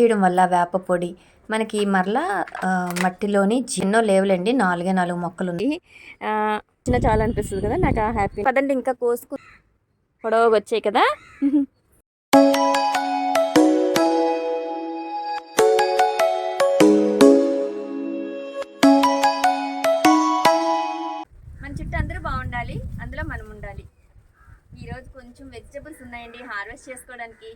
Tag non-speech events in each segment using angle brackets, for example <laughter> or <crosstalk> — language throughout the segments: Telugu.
చేయడం వల్ల వేప పొడి మనకి మరలా మట్టిలోని ఎన్నో లేవులండి నాలుగే నాలుగు మొక్కలు ఉంది చిన్న చాలా అనిపిస్తుంది కదా నాకు హ్యాపీ పదండి ఇంకా కోసుకు పొడవగా వచ్చాయి కదా. మన చుట్టూ అందరూ బాగుండాలి అందులో మనం ఉండాలి ఈరోజు కొంచెం వెజిటబుల్స్ ఉన్నాయండి హార్వెస్ట్ చేసుకోవడానికి.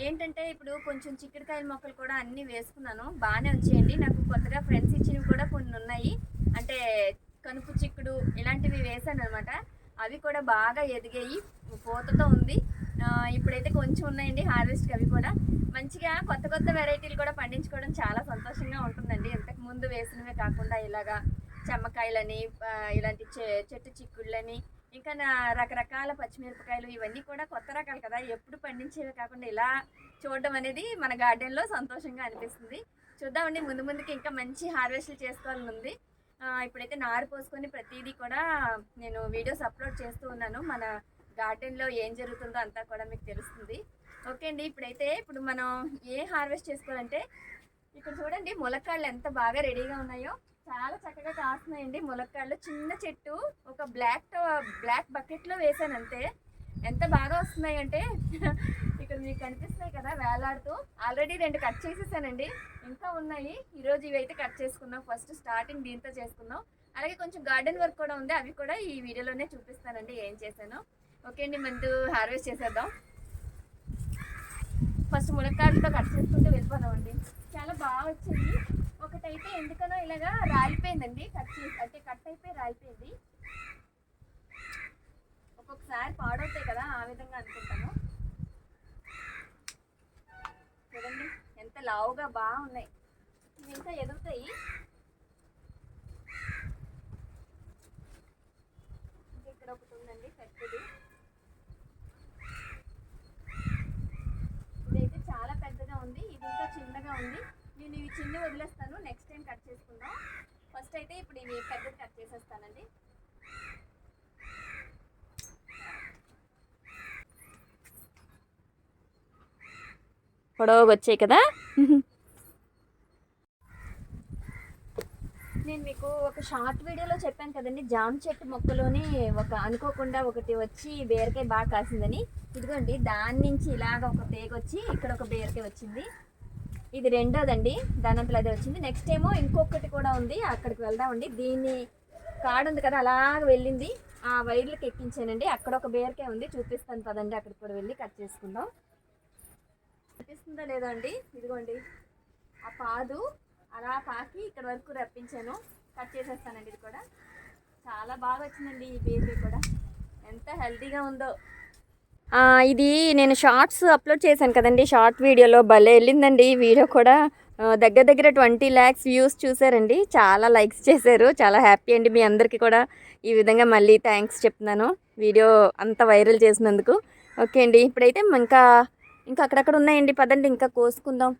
ఏంటంటే ఇప్పుడు కొంచెం చిక్కుడుకాయల మొక్కలు కూడా అన్నీ వేసుకున్నాను. బాగానే వచ్చేయండి. నాకు కొత్తగా ఫ్రెండ్స్ ఇచ్చినవి కూడా కొన్ని ఉన్నాయి. అంటే కనుపు చిక్కుడు ఇలాంటివి వేసాను అనమాట అవి కూడా బాగా ఎదిగాయి. పూతతో ఉంది. ఇప్పుడైతే కొంచెం ఉన్నాయండి హార్వెస్ట్కి అవి కూడా. మంచిగా కొత్త కొత్త వెరైటీలు కూడా పండించుకోవడం చాలా సంతోషంగా ఉంటుందండి. ఇంతకు ముందు వేసినవే కాకుండా ఇలాగా చెమ్మకాయలని ఇలాంటి చె- చెట్టు చిక్కుళ్ళని ఇంకా నా రకరకాల పచ్చిమిరపకాయలు ఇవన్నీ కూడా కొత్త రకాలు కదా. ఎప్పుడు పండించేవి కాకుండా ఇలా చూడడం అనేది మన గార్డెన్లో సంతోషంగా అనిపిస్తుంది. చూద్దామండి. ముందు ముందుకి ఇంకా మంచి హార్వెస్ట్లు చేసుకోవాలని ఉంది. ఇప్పుడైతే నారు పోసుకొని ప్రతిదీ కూడా నేను వీడియోస్ అప్లోడ్ చేస్తూ ఉన్నాను. మన గార్డెన్లో ఏం జరుగుతుందో అంతా కూడా మీకు తెలుస్తుంది. ఓకే అండి. ఇప్పుడైతే ఇప్పుడు మనం ఏ హార్వెస్ట్ చేసుకోవాలంటే ఇక్కడ చూడండి ములక్కాళ్ళు ఎంత బాగా రెడీగా ఉన్నాయో. చాలా చక్కగా కాస్తున్నాయండి ములక్కాళ్ళు. చిన్న చెట్టు ఒక బ్లాక్ బ్లాక్ బకెట్లో వేసాను అంతే. ఎంత బాగా వస్తున్నాయి అంటే ఇక్కడ మీకు కనిపిస్తున్నాయి కదా వేలాడుతూ. ఆల్రెడీ రెండు కట్ చేసేసానండి. ఇంకా ఉన్నాయి. ఈరోజు ఇవి అయితే కట్ చేసుకున్నాం ఫస్ట్ స్టార్టింగ్ దీంతో చేసుకుందాం. అలాగే కొంచెం గార్డెన్ వర్క్ కూడా ఉంది. అవి కూడా ఈ వీడియోలోనే చూపిస్తానండి ఏం చేశాను. ఓకే అండి ముందు హార్వెస్ట్ చేసేద్దాం. ఫస్ట్ మునక్కాయలతో కట్ చేసుకుంటూ వెళ్ళిపోదామండి. చాలా బాగా వచ్చింది. ఒకటైతే ఎందుకనో ఇలాగా రాలిపోయిందండి. కట్ చేసి అంటే కట్ అయిపోయి రాలిపోయింది. ఒక్కొక్కసారి పాడవుతాయి కదా ఆ విధంగా అనుకుంటాను. చూడండి ఎంత లావుగా బాగున్నాయి ఇవి ఇంకా ఎదుగుతాయి. ఇక్కడ ఒకటి ఉందండి పెద్దది. ఇదైతే చాలా పెద్దగా ఉంది ఇది ఇంకా చిన్నగా ఉంది. నేను ఇవి చిన్న వదిలేస్తాను. నెక్స్ట్ టైం కట్ చేసుకుందాం. ఫస్ట్ అయితే ఇప్పుడు ఇవి పెద్దది కట్ చేసేస్తానండి. పొడవుగా వచ్చాయి కదా? నేను మీకు ఒక షార్ట్ వీడియోలో చెప్పాను కదండి. జామ చెట్టు మొక్కలోని ఒక అనుకోకుండా ఒకటి వచ్చి బీరకాయ బాగా కాసిందని. ఇదిగోండి దాని నుంచి ఇలాగ ఒక తీగ వచ్చి ఇక్కడ ఒక బీరకాయ వచ్చింది. ఇది రెండోదండి. దానంతలో అదే వచ్చింది. నెక్స్ట్ ఏమో ఇంకొకటి కూడా ఉంది. అక్కడికి వెళ్దామండి. దీన్ని కాడు ఉంది కదా అలాగ వెళ్ళింది. ఆ వైర్లకు ఎక్కించానండి. అక్కడ ఒక బేరకే ఉంది. చూపిస్తాను పదండి. అక్కడికి కూడా వెళ్ళి కట్ చేసుకుందాం. కనిపిస్తుందా లేదో అండి? ఇదిగోండి. ఆ పాదు అలా పాకి ఇక్కడ వరకు రప్పించాను. కట్ చేసేస్తానండి ఇది కూడా. చాలా బాగా వచ్చిందండి ఈ బేబీ కూడా. ఎంత హెల్తీగా ఉందో. ఇది నేను షార్ట్స్ అప్లోడ్ చేశాను కదండి. షార్ట్ వీడియోలో భలే వెళ్ళిందండి. వీడియో కూడా దగ్గర దగ్గర ట్వంటీ ల్యాక్స్ వ్యూస్ చూసారండి చాలా లైక్స్ చేశారు. చాలా హ్యాపీ అండి మీ అందరికీ కూడా. ఈ విధంగా మళ్ళీ థ్యాంక్స్ చెప్తున్నాను. వీడియో అంత వైరల్ చేసినందుకు. ఓకే అండి. ఇప్పుడైతే ఇంకా ఇంకా అక్కడక్కడ ఉన్నాయండి. పదండి ఇంకా కోసుకుందాం.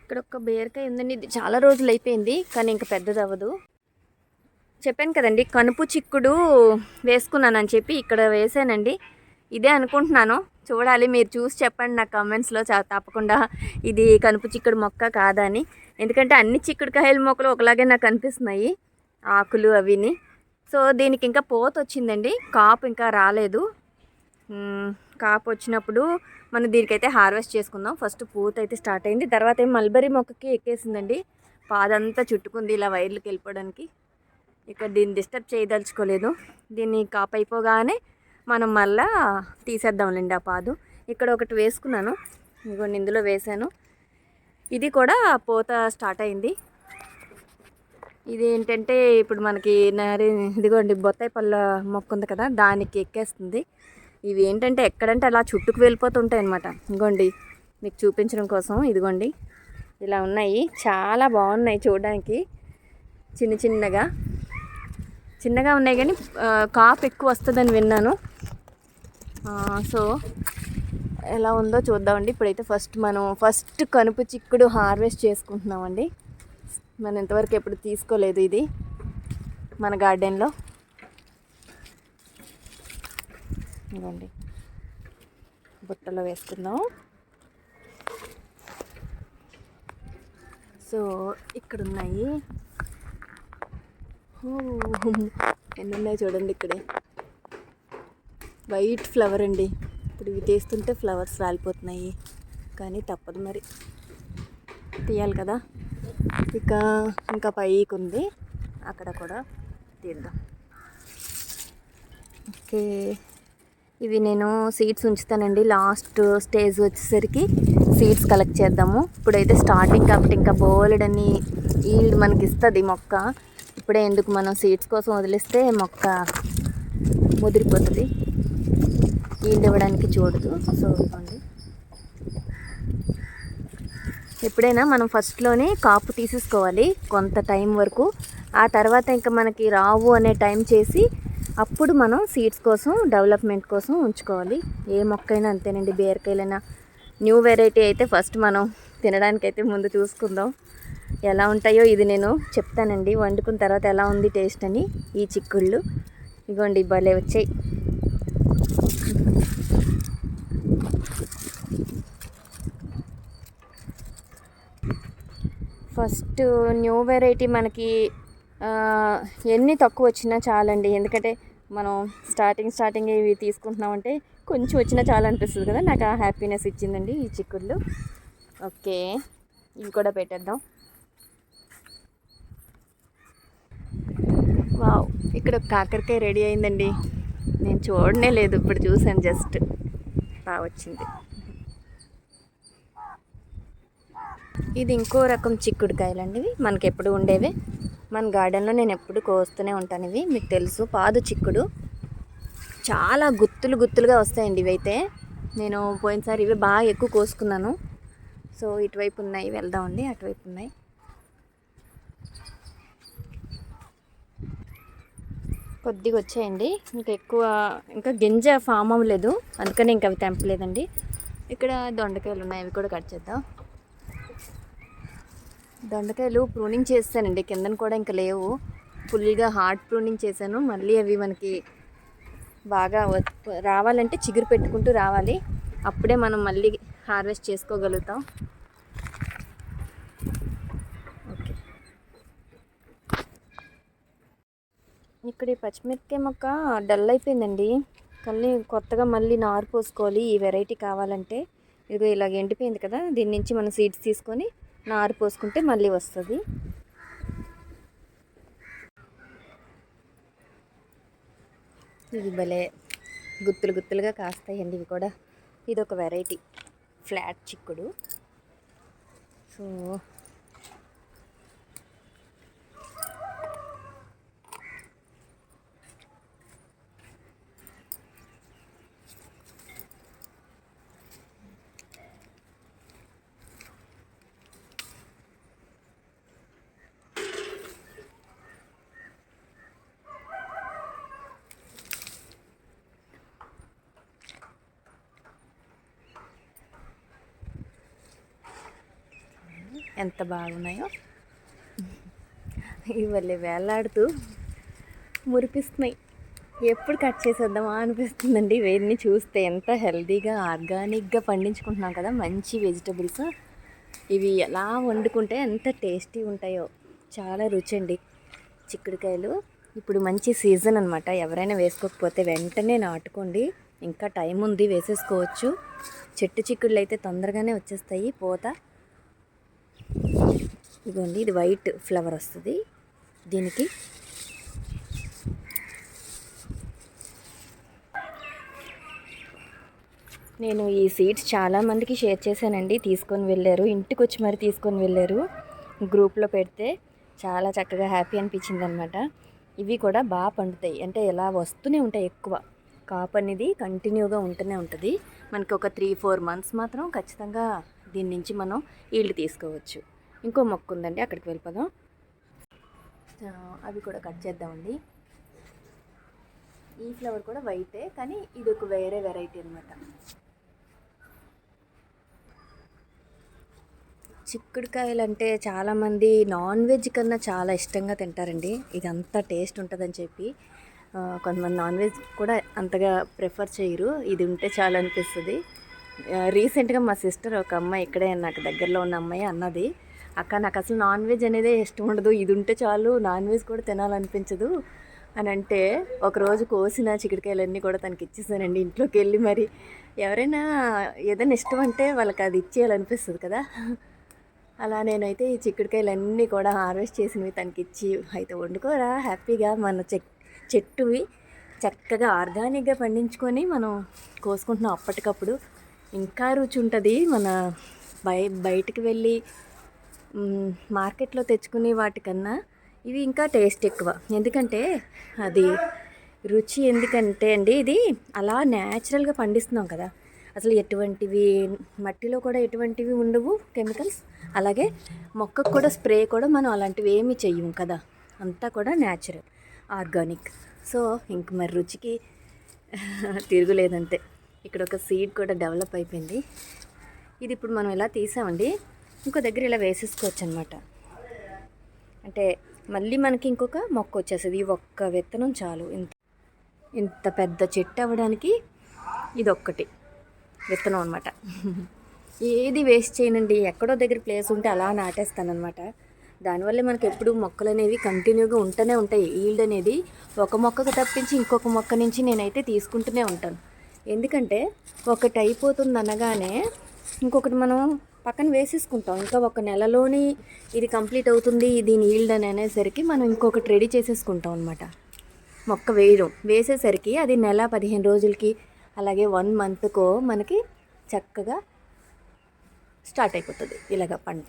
ఇక్కడ ఒక బీరకాయ ఉందండి. ఇది చాలా రోజులు అయిపోయింది కానీ ఇంకా పెద్దది అవ్వదు చెప్పాను కదండి కనుపు చిక్కుడు వేసుకున్నానని చెప్పి ఇక్కడ వేసానండి. ఇదే అనుకుంటున్నాను. చూడాలి మీరు చూసి చెప్పండి నా కమెంట్స్లో చా తప్పకుండా ఇది కనుపు చిక్కుడు మొక్క కాదని ఎందుకంటే అన్ని చిక్కుడుకాయల మొక్కలు ఒకలాగే నాకు అనిపిస్తున్నాయి ఆకులు అవిని. సో దీనికి ఇంకా పోత వచ్చిందండి. కాపు ఇంకా రాలేదు. కాపు వచ్చినప్పుడు మనం దీనికైతే హార్వెస్ట్ చేసుకుందాం. ఫస్ట్ పూత అయితే స్టార్ట్ అయింది. తర్వాత మల్బరీ మొక్కకి ఎక్కేసిందండి. పాదంతా చుట్టుకుంది ఇలా వైర్లకు వెళ్ళిపోవడానికి. ఇక్కడ దీన్ని డిస్టర్బ్ చేయదలుచుకోలేదు. దీన్ని కాపైపోగానే అయిపోగానే మనం మళ్ళా తీసేద్దాంలేండి ఆ పాదు. ఇక్కడ ఒకటి వేసుకున్నాను. ఇదిగోండి ఇందులో వేసాను. ఇది కూడా పోత స్టార్ట్ అయింది. ఇది ఏంటంటే ఇప్పుడు మనకి నారి ఇదిగోండి బొత్తాయి పళ్ళ మొక్క ఉంది కదా దానికి ఎక్కేస్తుంది. ఇవి ఏంటంటే ఎక్కడంటే అలా చుట్టుకు వెళ్ళిపోతుంటాయి అనమాట ఇదిగోండి మీకు చూపించడం కోసం ఇదిగోండి. ఇలా ఉన్నాయి. చాలా బాగున్నాయి చూడడానికి. చిన్న చిన్నగా. చిన్నగా ఉన్నాయి కానీ కాఫ్ ఎక్కువ వస్తుందని విన్నాను. సో ఎలా ఉందో చూద్దామండి. ఇప్పుడైతే ఫస్ట్ మనం ఫస్ట్ కనుపు చిక్కుడు హార్వెస్ట్ చేసుకుంటున్నామండి. మనం ఇంతవరకు ఎప్పుడు తీసుకోలేదు ఇది మన గార్డెన్లో. ఇదండి బుట్టలో వేసుకుందాం సో ఇక్కడ ఉన్నాయి ఎన్ని ఉన్నాయి చూడండి ఇక్కడే. వైట్ ఫ్లవర్ అండి. ఇప్పుడు ఇవి తీస్తుంటే ఫ్లవర్స్ రాలిపోతున్నాయి. కానీ తప్పదు మరి. తీయాలి కదా. ఇక ఇంకా పైకి ఉంది. అక్కడ కూడా తీద్దాం. ఓకే. ఇవి నేను సీడ్స్ ఉంచుతానండి. లాస్ట్ స్టేజ్ వచ్చేసరికి సీడ్స్ కలెక్ట్ చేద్దాము. ఇప్పుడైతే స్టార్టింగ్ కాబట్టి ఇంకా బోలెడని ఈల్డ్ మనకి ఇస్తుంది మొక్క. ఇప్పుడే ఎందుకు మనం సీడ్స్ కోసం వదిలేస్తే మొక్క ముదిరిపోతుంది. ఈల్డ్ ఇవ్వడానికి చూడదు. సో ఇవ్వండి ఎప్పుడైనా మనం ఫస్ట్లోనే కాపు తీసేసుకోవాలి కొంత టైం వరకు. ఆ తర్వాత ఇంకా మనకి రావు అనే టైం చేసి అప్పుడు మనం సీడ్స్ కోసం డెవలప్మెంట్ కోసం ఉంచుకోవాలి. ఏ మొక్కైనా అంతేనండి. బీరకాయలైనా న్యూ వెరైటీ అయితే ఫస్ట్ మనం తినడానికైతే ముందు చూసుకుందాం. ఎలా ఉంటాయో ఇది నేను చెప్తానండి. వండుకున్న తర్వాత ఎలా ఉంది టేస్ట్ అని ఈ చిక్కుళ్ళు. ఇగోండి భలే వచ్చాయి. ఫస్ట్ న్యూ వెరైటీ మనకి ఎన్ని తక్కువ వచ్చినా చాలండి. ఎందుకంటే మనం స్టార్టింగ్ స్టార్టింగ్ ఇవి తీసుకుంటున్నామంటే కొంచెం వచ్చినా చాలా అనిపిస్తుంది కదా. నాకు ఆ హ్యాపీనెస్ ఇచ్చిందండి ఈ చిక్కుళ్ళు. ఓకే ఇవి కూడా పెట్టేద్దాం. వావ్ ఇక్కడ ఒక కాకరకాయ రెడీ అయిందండి. నేను చూడనే లేదు ఇప్పుడు చూసాను జస్ట్. బాగా వచ్చింది. ఇది ఇంకో రకం చిక్కుడుకాయలండి ఇవి. మనకి ఎప్పుడు ఉండేవి? మన గార్డెన్లో నేను ఎప్పుడు కోస్తూనే ఉంటాను ఇవి. మీకు తెలుసు పాదు చిక్కుడు. చాలా గుత్తులు గుత్తులుగా వస్తాయండి ఇవైతే. నేను పోయినసారి ఇవి బాగా ఎక్కువ కోసుకున్నాను. సో ఇటువైపు ఉన్నాయి వెళ్దామండి అటువైపు ఉన్నాయి. కొద్దిగా వచ్చాయండి ఇంకా ఎక్కువ ఇంకా గింజ ఫామ్ అవ్వలేదు. అందుకని ఇంకా అవి తెంపలేదండి. ఇక్కడ దొండకాయలు ఉన్నాయి అవి కూడా కట్ చేద్దాం. దొండకాయలు ప్రూనింగ్ చేస్తానండి కిందన కూడా ఇంకా లేవు. ఫుల్గా హార్డ్ ప్రూనింగ్ చేశాను. మళ్ళీ అవి మనకి బాగా వ- రావాలంటే చిగురు పెట్టుకుంటూ రావాలి. అప్పుడే మనం మళ్ళీ హార్వెస్ట్ చేసుకోగలుగుతాం ఓకే ఇక్కడ ఈ పచ్చిమిరపకాయ మొక్క డల్ అయిపోయిందండి. కానీ కొత్తగా మళ్ళీ నారు పోసుకోవాలి ఈ వెరైటీ కావాలంటే. ఇదిగో ఇలాగ ఎండిపోయింది కదా దీని నుంచి మనం సీడ్స్ తీసుకొని నారు పోసుకుంటే మళ్ళీ వస్తుంది. ఇది భలే గుత్తులు గుత్తులుగా కాస్తాయండి ఇవి కూడా. ఇది ఒక వెరైటీ ఫ్లాట్ చిక్కుడు. సో ఎంత బాగున్నాయో. ఇవన్నీ వేలాడుతూ మురిపిస్తున్నాయి. ఎప్పుడు కట్ చేసేద్దామా అనిపిస్తుందండి. ఇవన్నీ చూస్తే ఎంత హెల్దీగా ఆర్గానిక్గా పండించుకుంటున్నాం కదా. మంచి వెజిటబుల్స్. ఇవి ఎలా వండుకుంటే ఎంత టేస్టీ ఉంటాయో. చాలా రుచి అండి చిక్కుడుకాయలు. ఇప్పుడు మంచి సీజన్ అనమాట ఎవరైనా వేసుకోకపోతే వెంటనే నాటుకోండి. ఇంకా టైం ఉంది వేసేసుకోవచ్చు. చెట్టు చిక్కుళ్ళు అయితే తొందరగానే వచ్చేస్తాయి. పూత ఇదిగోండి ఇది వైట్ ఫ్లవర్ వస్తుంది. దీనికి నేను ఈ సీడ్స్ చాలామందికి షేర్ చేశానండి. తీసుకొని వెళ్ళారు. ఇంటికి వచ్చి మరి తీసుకొని వెళ్ళారు. గ్రూప్లో పెడితే చాలా చక్కగా హ్యాపీ అనిపించింది అనమాట ఇవి కూడా బాగా పండుతాయి. అంటే ఇలా వస్తూనే ఉంటాయి ఎక్కువ. కాపు అనేది కంటిన్యూగా ఉంటూనే ఉంటుంది. మనకి ఒక త్రీ ఫోర్ మంత్స్ మాత్రం ఖచ్చితంగా దీని నుంచి మనం ఈల్డ్ తీసుకోవచ్చు. ఇంకో మొక్క ఉందండి అక్కడికి వెళ్ళిపోదాం. అవి కూడా కట్ చేద్దామండి. ఈ ఫ్లవర్ కూడా వైటే కానీ ఇది ఒక వేరే వెరైటీ అనమాట చిక్కుడుకాయలు అంటే చాలామంది నాన్ వెజ్ కన్నా చాలా ఇష్టంగా తింటారండి. ఇది అంత టేస్ట్ ఉంటుందని చెప్పి కొంతమంది నాన్ వెజ్ కూడా అంతగా ప్రిఫర్ చేయరు. ఇది ఉంటే చాలా అనిపిస్తుంది రీసెంట్గా మా సిస్టర్ ఒక అమ్మాయి ఇక్కడే నాకు దగ్గరలో ఉన్న అమ్మాయి అన్నది. అక్క నాకు అసలు నాన్ వెజ్ అనేదే ఇష్టం ఉండదు. ఇది ఉంటే చాలు. నాన్ వెజ్ కూడా తినాలనిపించదు. అని అంటే ఒకరోజు కోసిన చిక్కుడుకాయలన్నీ కూడా తనకి ఇచ్చేసానండి ఇంట్లోకి వెళ్ళి మరి. ఎవరైనా ఏదైనా ఇష్టం అంటే వాళ్ళకి అది ఇచ్చేయాలనిపిస్తుంది కదా. అలా నేనైతే ఈ చిక్కుడుకాయలన్నీ కూడా హార్వెస్ట్ చేసినవి తనకి ఇచ్చి అయితే వండుకోరా. హ్యాపీగా మన చెక్ చెట్టువి చక్కగా ఆర్గానిక్గా పండించుకొని మనం కోసుకుంటున్నాం అప్పటికప్పుడు. ఇంకా రుచి ఉంటుంది మన బయ బయటికి వెళ్ళి మార్కెట్లో తెచ్చుకునే వాటికన్నా ఇవి ఇంకా టేస్ట్ ఎక్కువ. ఎందుకంటే అది రుచి ఎందుకంటే అండి ఇది అలా న్యాచురల్గా పండిస్తున్నాం కదా. అసలు ఎటువంటివి మట్టిలో కూడా ఎటువంటివి ఉండవు కెమికల్స్. అలాగే మొక్కకు కూడా స్ప్రే కూడా మనం అలాంటివి ఏమి చెయ్యం కదా. అంతా కూడా న్యాచురల్ ఆర్గానిక్. సో ఇంక మరి రుచికి <laughs> తిరుగులేదంతే. ఇక్కడ ఒక సీడ్ కూడా డెవలప్ అయిపోయింది. ఇది ఇప్పుడు మనం ఇలా తీసామండి? ఇంకో దగ్గర ఇలా వేసేసుకోవచ్చు అనమాట అంటే మళ్ళీ మనకి ఇంకొక మొక్క వచ్చేస్తుంది. ఈ ఒక్క విత్తనం చాలు. ఇంత ఇంత పెద్ద చెట్టు అవ్వడానికి ఇది ఒక్కటి విత్తనం అనమాట. ఏది వేస్ట్ చేయనండి. ఎక్కడో దగ్గర ప్లేస్ ఉంటే అలా నాటేస్తానమాట దానివల్ల మనకి ఎప్పుడు మొక్కలు అనేవి కంటిన్యూగా ఉంటూనే ఉంటాయి. ఈల్డ్ అనేది ఒక మొక్కకు తప్పించి ఇంకొక మొక్క నుంచి నేనైతే తీసుకుంటూనే ఉంటాను. ఎందుకంటే ఒకటి అయిపోతుంది అనగానే ఇంకొకటి మనం పక్కన వేసేసుకుంటాం. ఇంకా ఒక నెలలోని ఇది కంప్లీట్ అవుతుంది దీని ఈల్డ్ అని అనేసరికి మనం ఇంకొకటి రెడీ చేసేసుకుంటాం అనమాట మొక్క వేయడం. వేసేసరికి అది నెల పదిహేను రోజులకి అలాగే వన్ మంత్కో మనకి చక్కగా స్టార్ట్ అయిపోతుంది ఇలాగ పంట.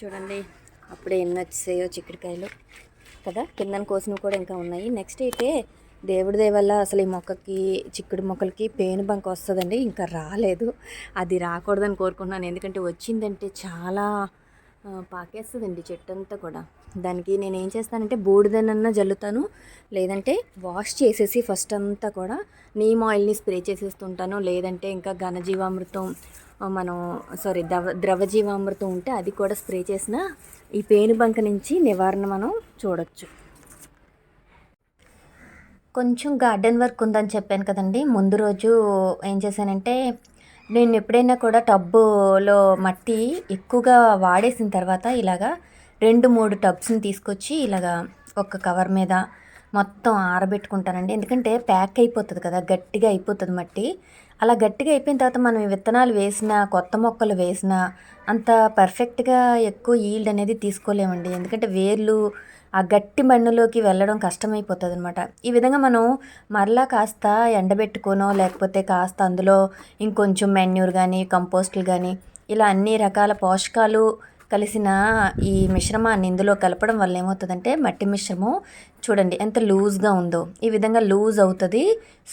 చూడండి అప్పుడే ఎన్ని వచ్చాయో చిక్కుడుకాయలు. కదా? కిందన కోసినవి కూడా ఇంకా ఉన్నాయి. నెక్స్ట్ అయితే దేవుడి వల్ల అసలు ఈ మొక్కకి చిక్కుడు మొక్కలకి పేను బంక వస్తుందండి. ఇంకా రాలేదు. అది రాకూడదని కోరుకుంటున్నాను. ఎందుకంటే వచ్చిందంటే చాలా పాకేస్తుందండి చెట్టు అంతా కూడా. దానికి నేను ఏం చేస్తానంటే బూడిదనన్నా జల్లుతాను. లేదంటే వాష్ చేసేసి ఫస్ట్ అంతా కూడా నీమ్ ఆయిల్ని స్ప్రే చేసేస్తుంటాను. లేదంటే ఇంకా ఘనజీవామృతం మనం సారీ ద్రవ ద్రవజీవామృతం ఉంటే అది కూడా స్ప్రే చేసిన ఈ పేనుబంక నుంచి నివారణ మనం చూడొచ్చు. కొంచెం గార్డెన్ వర్క్ ఉందని చెప్పాను కదండి. ముందు రోజు ఏం చేశానంటే నేను ఎప్పుడైనా కూడా టబ్బులో మట్టి ఎక్కువగా వాడేసిన తర్వాత ఇలాగా రెండు మూడు టబ్స్ని తీసుకొచ్చి ఇలాగా ఒక కవర్ మీద మొత్తం ఆరబెట్టుకుంటానండి. ఎందుకంటే ప్యాక్ అయిపోతుంది కదా గట్టిగా అయిపోతుంది మట్టి. అలా గట్టిగా అయిపోయిన తర్వాత మనం విత్తనాలు వేసినా కొత్త మొక్కలు వేసినా అంత పర్ఫెక్ట్గా ఎక్కువ ఈల్డ్ అనేది తీసుకోలేమండి. ఎందుకంటే వేర్లు ఆ గట్టి మన్నులోకి వెళ్ళడం కష్టమైపోతుంది అనమాట ఈ విధంగా మనం మరలా కాస్త ఎండబెట్టుకోనో లేకపోతే కాస్త అందులో ఇంకొంచెం మెన్యూర్ కానీ కంపోస్టులు కానీ ఇలా అన్ని రకాల పోషకాలు కలిసిన ఈ మిశ్రమాన్ని ఇందులో కలపడం వల్ల ఏమవుతుందంటే మట్టి మిశ్రమం చూడండి ఎంత లూజ్గా ఉందో. ఈ విధంగా లూజ్ అవుతుంది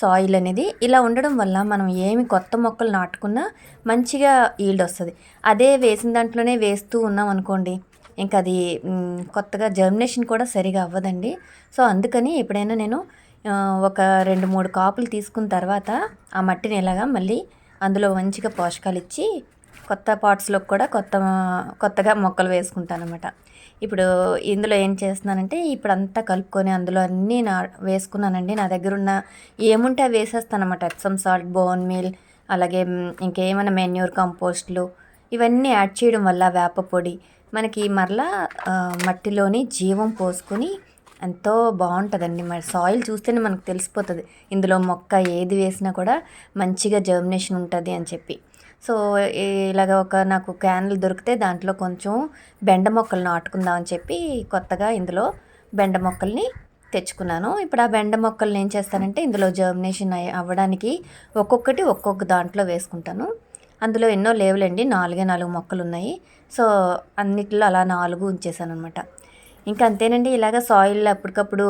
సాయిల్ అనేది. ఇలా ఉండడం వల్ల మనం ఏమి కొత్త మొక్కలు నాటుకున్నా మంచిగా ఈల్డ్ వస్తుంది. అదే వేసిన దాంట్లోనే వేస్తూ ఉన్నాం అనుకోండి ఇంకా అది కొత్తగా జర్మినేషన్ కూడా సరిగా అవ్వదండి. సో అందుకని ఎప్పుడైనా నేను ఒక రెండు మూడు కాపులు తీసుకున్న తర్వాత ఆ మట్టిని ఇలాగా మళ్ళీ అందులో మంచిగా పోషకాలు ఇచ్చి కొత్త పాట్స్లో కూడా కొత్త కొత్తగా మొక్కలు వేసుకుంటాను అనమాట ఇప్పుడు ఇందులో ఏం చేస్తున్నానంటే ఇప్పుడు అంతా కలుపుకొని అందులో అన్నీ నా వేసుకున్నానండి. నా దగ్గర ఉన్న ఏముంటే అవి వేసేస్తాను అనమాట ఎప్సమ్ సాల్ట్ బోన్ మీల్ అలాగే ఇంకేమైనా మెన్యూర్ కంపోస్ట్లు ఇవన్నీ యాడ్ చేయడం వల్ల వేప పొడి మనకి మరలా మట్టిలోని జీవం పోసుకొని ఎంతో బాగుంటుందండి. మరి సాయిల్ చూస్తేనే మనకు తెలిసిపోతుంది. ఇందులో మొక్క ఏది వేసినా కూడా మంచిగా జర్మినేషన్ ఉంటుంది అని చెప్పి. సో ఇలాగ ఒక నాకు క్యాన్లు దొరికితే దాంట్లో కొంచెం బెండ మొక్కలు నాటుకుందాం అని చెప్పి కొత్తగా ఇందులో బెండ మొక్కల్ని తెచ్చుకున్నాను. ఇప్పుడు ఆ బెండ మొక్కల్ని ఏం చేస్తానంటే ఇందులో జర్మినేషన్ అవ్వడానికి ఒక్కొక్కటి ఒక్కొక్క దాంట్లో వేసుకుంటాను. అందులో ఎన్నో లేవులండి నాలుగే నాలుగు మొక్కలు ఉన్నాయి సో అన్నిటిలో అలా నాలుగు ఉంచేసాను అనమాట ఇంకా అంతేనండి ఇలాగ సాయిల్ అప్పటికప్పుడు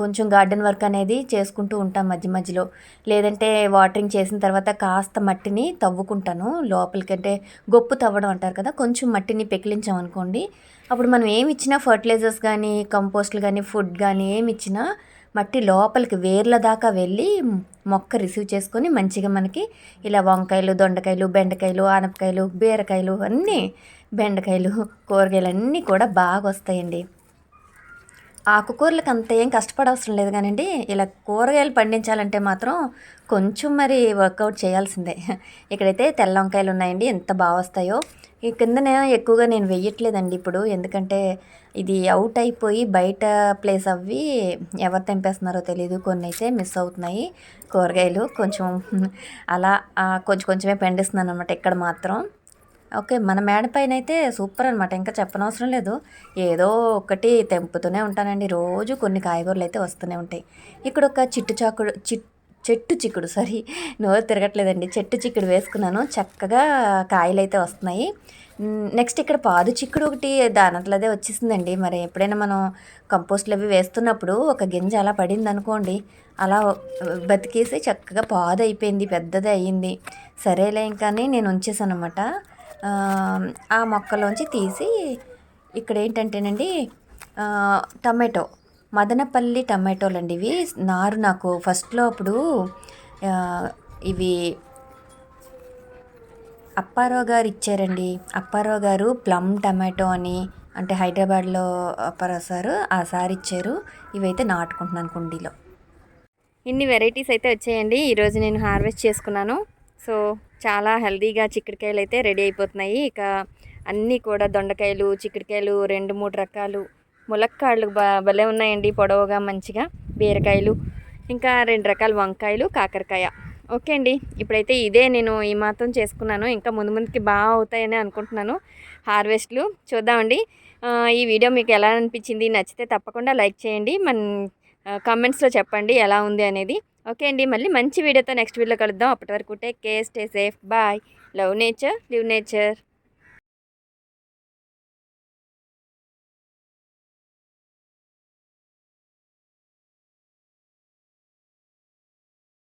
కొంచెం గార్డెన్ వర్క్ అనేది చేసుకుంటూ ఉంటాం మధ్య మధ్యలో. లేదంటే వాటరింగ్ చేసిన తర్వాత కాస్త మట్టిని తవ్వుకుంటాను. లోపలికంటే గొప్పు తవ్వడం అంటారు కదా కొంచెం మట్టిని పెకిలించాం అనుకోండి అప్పుడు మనం ఏమి ఇచ్చినా ఫర్టిలైజర్స్ కానీ కంపోస్ట్లు కానీ ఫుడ్ కానీ ఏమి ఇచ్చినా మట్టి లోపలికి వేర్ల దాకా వెళ్ళి మొక్క రిసీవ్ చేసుకొని మంచిగా మనకి ఇలా వంకాయలు దొండకాయలు బెండకాయలు ఆనపకాయలు బీరకాయలు అన్నీ బెండకాయలు కూరగాయలు అన్నీ కూడా బాగా వస్తాయండి. ఆకుకూరలకు అంత ఏం కష్టపడవసరం లేదు కానండి. ఇలా కూరగాయలు పండించాలంటే మాత్రం కొంచెం మరి వర్కౌట్ చేయాల్సిందే. ఇక్కడైతే తెల్ల వంకాయలు ఉన్నాయండి. ఎంత బాగా వస్తాయో. ఈ కిందనే ఎక్కువగా నేను వెయ్యట్లేదండి ఇప్పుడు. ఎందుకంటే ఇది అవుట్ అయిపోయి బయట ప్లేస్ అవి ఎవరు తెంపేస్తున్నారో తెలియదు కొన్ని అయితే మిస్ అవుతున్నాయి కూరగాయలు. కొంచెం అలా కొంచెం కొంచెమే పండిస్తున్నాను అనమాట ఇక్కడ మాత్రం. ఓకే మన మేడ పైన అయితే సూపర్ అనమాట ఇంకా చెప్పనవసరం లేదు. ఏదో ఒకటి తెంపుతూనే ఉంటానండి. రోజు కొన్ని కాయగూరలు అయితే వస్తూనే ఉంటాయి. ఇక్కడ ఒక చిట్టు చాకుడు చిట్ చెట్టు చిక్కుడు సారీ. నోరు తిరగట్లేదండి. చెట్టు చిక్కుడు వేసుకున్నాను. చక్కగా కాయలు అయితే వస్తున్నాయి నెక్స్ట్ ఇక్కడ పాదు చిక్కుడు ఒకటి దానట్లదే వచ్చేసిందండి. మరి ఎప్పుడైనా మనం కంపోస్ట్లు అవి వేస్తున్నప్పుడు ఒక గింజ అలా పడింది అనుకోండి అలా బతికేసి చక్కగా పాదు అయిపోయింది పెద్దది అయ్యింది సరేలే ఇంకాని నేను ఉంచేసాను అనమాట ఆ మొక్కలోంచి తీసి ఇక్కడ ఏంటంటేనండి టమాటో మదనపల్లి టమాటోలు అండి ఇవి. నారు నాకు ఫస్ట్లో అప్పుడు ఇవి అప్పారావు గారు ఇచ్చారండి. అప్పారావు గారు ప్లమ్ టమాటో అని అంటే హైదరాబాద్లో అప్పారావు సారు ఆ సార్ ఇచ్చారు. ఇవైతే నాటుకుంటున్నాను కుండీలో. ఇన్ని వెరైటీస్ అయితే వచ్చాయండి. ఈరోజు నేను హార్వెస్ట్ చేసుకున్నాను. సో చాలా హెల్దీగా చిక్కుడుకాయలు అయితే రెడీ అయిపోతున్నాయి. ఇక అన్నీ కూడా దొండకాయలు చిక్కుడుకాయలు రెండు మూడు రకాలు. ములక్కాళ్ళు భలే ఉన్నాయండి పొడవుగా మంచిగా. బీరకాయలు ఇంకా రెండు రకాల వంకాయలు కాకరకాయ. ఓకే అండి. ఇప్పుడైతే ఇదే నేను ఈ మాత్రం చేసుకున్నాను. ఇంకా ముందు ముందుకి బాగా అవుతాయని అనుకుంటున్నాను. హార్వెస్ట్లు చూద్దామండి. ఈ వీడియో మీకు ఎలా అనిపించింది నచ్చితే తప్పకుండా లైక్ చేయండి. మన కామెంట్స్లో చెప్పండి ఎలా ఉంది అనేది. ఓకే అండి మళ్ళీ మంచి వీడియోతో నెక్స్ట్ వీడియోలో కలుద్దాం. అప్పటి వరకు take care stay safe bye love nature live nature